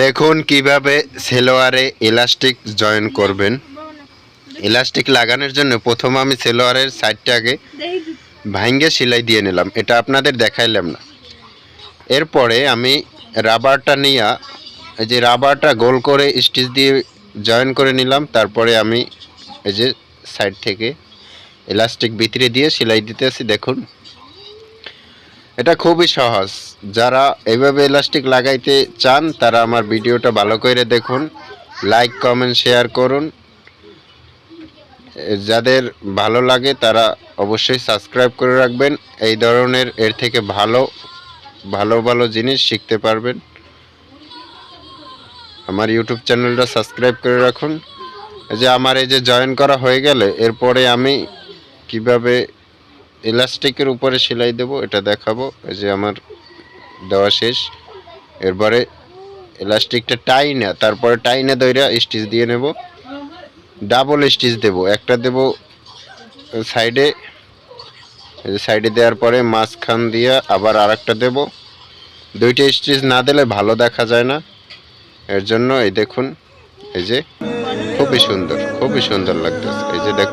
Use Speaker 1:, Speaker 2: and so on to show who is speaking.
Speaker 1: দেখুন কীভাবে সেলোয়ারে ইলাস্টিক জয়েন করবেন। ইলাস্টিক লাগানোর জন্য প্রথম আমি সেলোয়ারের সাইডটাকে ভাঙ্গে সেলাই দিয়ে নিলাম। এটা আপনাদের দেখাইলাম না। এরপরে আমি রাবারটা নিয়ে, এই যে রাবারটা গোল করে স্টিচ দিয়ে জয়েন করে নিলাম। তারপরে আমি এই যে সাইড থেকে ইলাস্টিক ভিতরে দিয়ে সেলাই দিতেছি, দেখুন। এটা খুবই সহজ। যারা এইভাবে ইলাস্টিক লাগাইতে চান, তারা আমার ভিডিওটা ভালো করে দেখুন লাইক কমেন্ট শেয়ার করুন। যাদের ভালো লাগে, তারা অবশ্যই সাবস্ক্রাইব করে রাখবেন। এই ধরনের এর থেকে ভালো ভালো ভালো জিনিস শিখতে পারবেন। আমার ইউটিউব চ্যানেলটা সাবস্ক্রাইব করে রাখুন। যে আমার এই যে জয়েন করা হয়ে গেলে, এরপরে আমি কীভাবে ইলাস্টিকের উপরে সেলাই দেব, এটা দেখাবো, এই যে আমার দেওয়া শেষ। এরপরে ইলাস্টিকটা টাইনা তারপরে টাইনা দইরা স্টিচ দিয়ে নেব। ডাবল স্টিচ দেব, একটা দেব সাইডে সাইডে দেওয়ার পরে মাঝখান দিয়ে আবার আরেকটা দেব। দুইটা স্টিচ না দিলে ভালো দেখা যায় না। এর জন্য এই দেখুন, এই যে খুবই সুন্দর খুবই সুন্দর লাগতেছে। এই যে দেখ